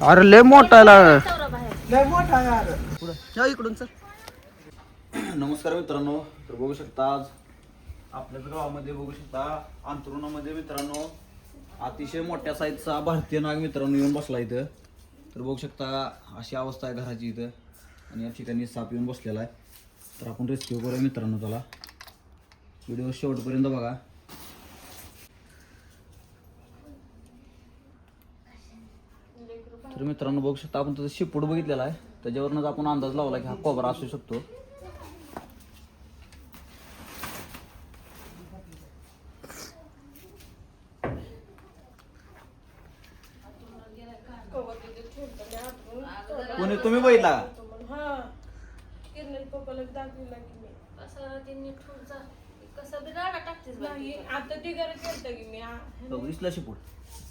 अरे लय मोठा इकडून सर नमस्कार मित्रांनो तर बघू शकता आज आपल्याच गावामध्ये बघू शकता अंतरुणामध्ये मित्रांनो अतिशय मोठ्या साईजचा भारतीय नाग मित्रांनो येऊन बसला इथं. तर बघू शकता अशी अवस्था आहे घराची इथं. आणि या ठिकाणी साप येऊन बसलेला आहे. तर आपण रेस्क्यू करूया मित्रांनो त्याला. व्हिडिओ शेवटपर्यंत बघा. तर मित्रांनो बघू शकता आपण त्याचा शिपूट बघितलेला आहे. त्याच्यावरूनच आपण अंदाज लावला की हा कोबरा असू शकतो. कोणी तुम्ही बघितला का? कसं टाकतेस. नाही आता ते केलं की मी आ, दिसला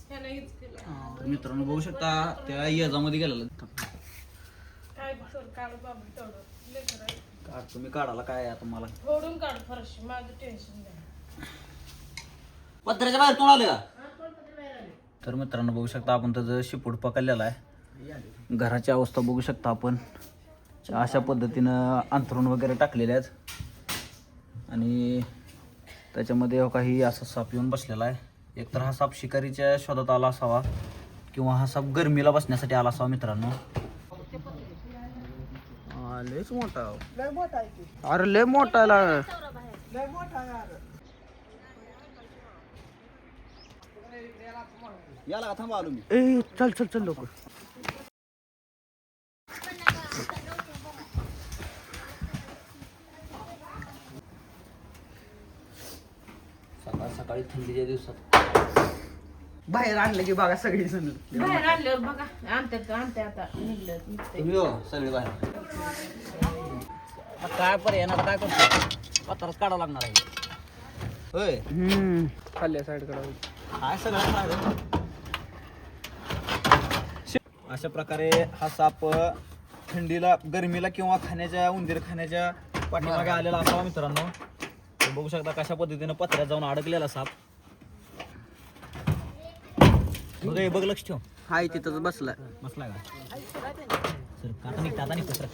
ह्यानं हेच केलं. तर मित्रांनो बघू शकता त्या येजामध्ये गेलेला. काय कर काढ बाबा तेवढं. लेकर आहे. काढ तुम्ही काढाला काय आहे तुम्हाला फोडून काढ फरशी माझं टेन्शन नाही पत्र्याच्या बाहेर तोंड आले? का तर मित्रांनो बघू शकता आपण त्याचं शिपूट पकडलेला आहे. घराची अवस्था बघू शकता आपण. अशा पद्धतीनं अंथरूण वगैरे टाकलेले आहेत. आणि त्याच्यामध्ये हो काही असा साप येऊन बसलेला आहे. एकतर हा साप शिकारीच्या शोधात आला असावा किंवा हा साप गरमीला बसण्यासाठी आला असावा मित्रांनो. हा, लयच मोठा अरे लय मोठा. याला थांबा आलो मी ए चल चल चल लोक सकाळी थंडीच्या दिवसात. बाहेर आणलं की बघा सगळी जण बाहेर आणल्यावर बघा. आणतात आणते आता. निघलं निघतंय. तुम्ही हो सगळे बाहेर. आता काय पर्याय ना आता काय करतो? पत्राच काढावं लागणार आहे. होय. हम्म. खाल्ल्या साईडकडे काय सगळं. अशा प्रकारे हा साप थंडीला गरमीला किंवा खाण्याच्या उंदीर खाण्याच्या पाठीमागे आलेला असावा मित्रांनो. बघू शकता कशा पद्धतीनं पत्र्यात जाऊन अडकलेला साप. बघ हे बघ लक्ष ठेव. हाय तिथंच बसलाय. बसला का? सर निघता आता निघतो सर.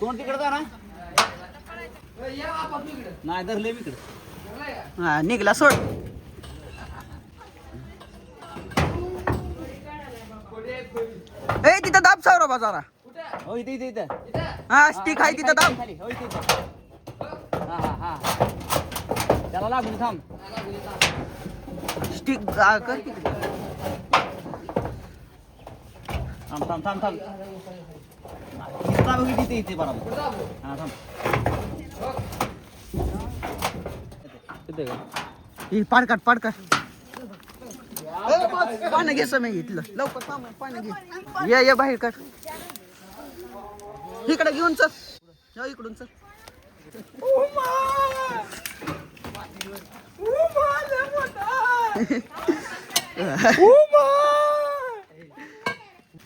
तोंड तिकडे जा ना नाही धरले मी इकडे. हा निघला सोड. ए तिथं दाब सौरभा जरा. हो इथे इथे इथे. हा स्टिक आहे तिथं दाब. खाली हो इथे इथे हा हा हा. त्याला लागून थांब. स्टिक कर. थांब थांब थांब थांब. इथं बघ इथे इथे बरोबर? हा थांब. इथे का? ही पाड काढ पाड काढ. पाणी घे समय घेतलं लवकर थांब, पाणी घे. ये ये बाहेर काढ. इकडे घेऊन चल. इकडून चल.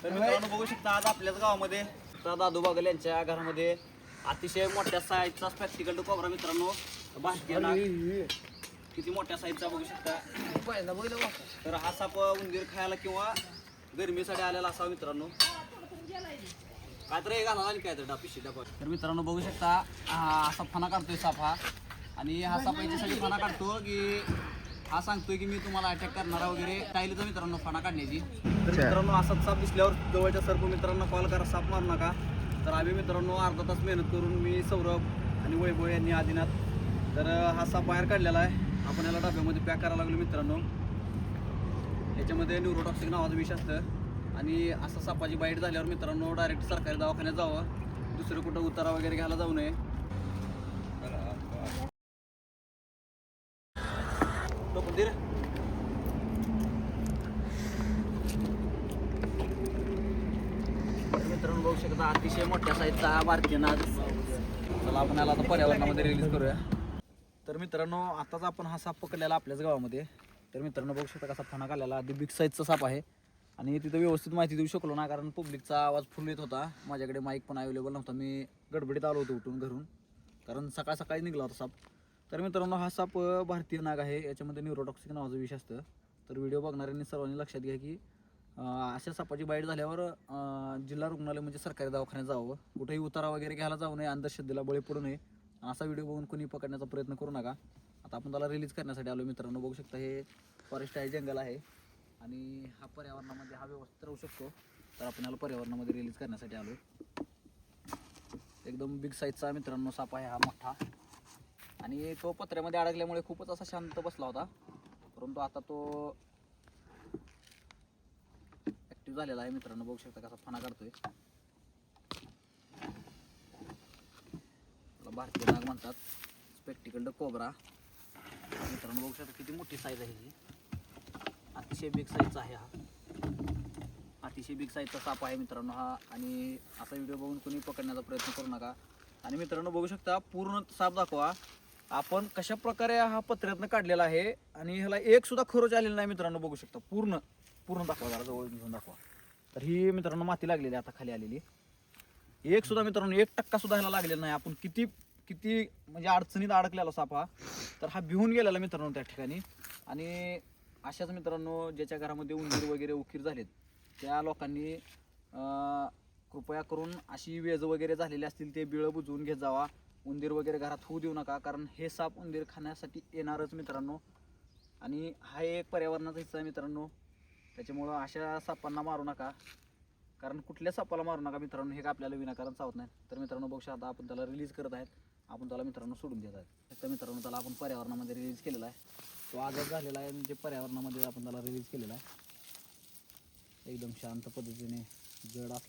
तर मित्रांनो बघू शकता आज आपल्याच गावामध्ये तर दादू बागल यांच्या घरामध्ये अतिशय मोठ्या साईजचा प्रॅक्टिकल टू कोबरा मित्रांनो. भारतीय नाग किती मोठ्या साईजचा बघू शकता? तर हा साप उंदीर खायला किंवा गरमीसाठी आलेला असावा मित्रांनो. काय तर हे घाला आणि काय तर डापिशी डबा तर मित्रांनो बघू शकता हा असा फणा काढतोय साप हा. आणि हा साप याच्यासाठी फणा काढतो की हा सांगतोय की मी तुम्हाला अटॅक करणारा वगैरे. टाईलचा मित्रांनो फणा काढण्याची. तर मित्रांनो असाच साप दिसल्यावर जवळच्या सर्व मित्रांना कॉल करा साप मारू नका. तर आम्ही मित्रांनो अर्धा तास मेहनत करून मी सौरभ आणि वैभव यांनी आदिनाथ तर हा साप बाहेर काढलेला आहे. आपण याला डब्यामध्ये पॅक करायला लागलो मित्रांनो. याच्यामध्ये न्यूरोटॉक्सिक नावाचं विष असतं. आणि असं सापाची बाईट झाल्यावर मित्रांनो डायरेक्ट सरकारी दवाखान्यात जावं. दुसरं कुठं उतारा वगैरे घ्यायला जाऊ नये. मित्रांनो बघू शकता अतिशय मोठ्या साईजचा भारतीय नाच चला आपण याला आता पर्यावरणामध्ये रिलीज करूया. तर मित्रांनो आताच आपण हा साप पकडलेला आपल्याच गावामध्ये. तर मित्रांनो बघू शकता कसा फणा काढलेला अगदी बिग साईजचा साप आहे. आणि तिथं व्यवस्थित माहिती देऊ शकलो ना कारण पब्लिकचा आवाज फुल येत होता. माझ्याकडे माईक पण अवेलेबल नव्हता. मी गडबडीत आलो होतो उठून घरून. कारण सकाळ सकाळी निघला होता साप. तर मित्रांनो हा साप भारतीय नाग आहे. याच्यामध्ये न्यूरोटॉक्सिक नावाचं विष असतं. तर व्हिडिओ बघणाऱ्यांनी सर्वांनी लक्षात घ्या की अशा सापाची बाईट झाल्यावर जिल्हा रुग्णालय म्हणजे सरकारी दवाखान्यात जावं. कुठेही उतारा वगैरे घ्यायला जाऊ नये. अंधश्रद्धेला बळी पडू नये. असा व्हिडिओ बघून कोणी पकडण्याचा प्रयत्न करू नका. आता आपण त्याला रिलीज करण्यासाठी आलो मित्रांनो. बघू शकता हे फॉरेस्ट आहे जंगल आहे. आणि हा पर्यावरणामध्ये हा व्यवस्थित राहू शकतो. तर आपण याला पर्यावरणामध्ये रिलीज करण्यासाठी आलो एकदम बिग साईजचा मित्रांनो साप आहे हा मोठा. आणि तो पत्र्यामध्ये अडकल्यामुळे खूपच असा शांत बसला होता. परंतु आता तो ॲक्टिव्ह झालेला आहे मित्रांनो. बघू शकता कसा फणा काढतोय. त्याला भारतीय नाग म्हणतात स्पेक्टिकल्ड कोबरा मित्रांनो बघू शकता किती मोठी साईज आहे ही. अतिशय बिग साईजचा आहे हा. अतिशय बिग साईजचा साप आहे मित्रांनो हा. आणि असा व्हिडिओ बघून कोणी पकडण्याचा प्रयत्न करू नका. आणि मित्रांनो बघू शकता पूर्ण साप दाखवा. आपण कशा प्रकारे हा पत्र्यातनं काढलेला आहे आणि ह्याला एक सुद्धा खरोच आलेला नाही मित्रांनो बघू शकता. पूर्ण पूर्ण दाखवा जरा जवळ घेऊन दाखवा. तर ही मित्रांनो माती लागलेली आता खाली आलेली. एक सुद्धा मित्रांनो एक टक्का सुद्धा ह्याला लागलेला नाही. आपण किती किती म्हणजे अडचणीत अडकलेला साप हा तर हा भिवून गेलेला मित्रांनो त्या ठिकाणी. आणि अशाच मित्रांनो ज्याच्या घरामध्ये उंदीर वगैरे उखीर झालेत त्या लोकांनी कृपया करून अशी वेज वगैरे झालेली असतील ते बिळं बुजवून घेत जावा. उंदीर वगैरे घरात होऊ देऊ नका कारण हे साप उंदीर खाण्यासाठी येणारच मित्रांनो. आणि हा एक पर्यावरणाचा हिस्सा आहे मित्रांनो. त्याच्यामुळं अशा सापांना मारू नका. कारण कुठल्या सापाला मारू नका मित्रांनो हे का आपल्याला विनाकारण चावत नाही. तर मित्रांनो बघू शकता आपण त्याला रिलीज करत आहेत. आपण त्याला मित्रांनो सोडून देत आहेत. तर मित्रांनो त्याला आपण पर्यावरणामध्ये रिलीज केलेला आहे. तो आजार झालेला आहे म्हणजे पर्यावरणामध्ये आपण त्याला रिलीज केलेला आहे. एकदम शांत पद्धतीने जड असले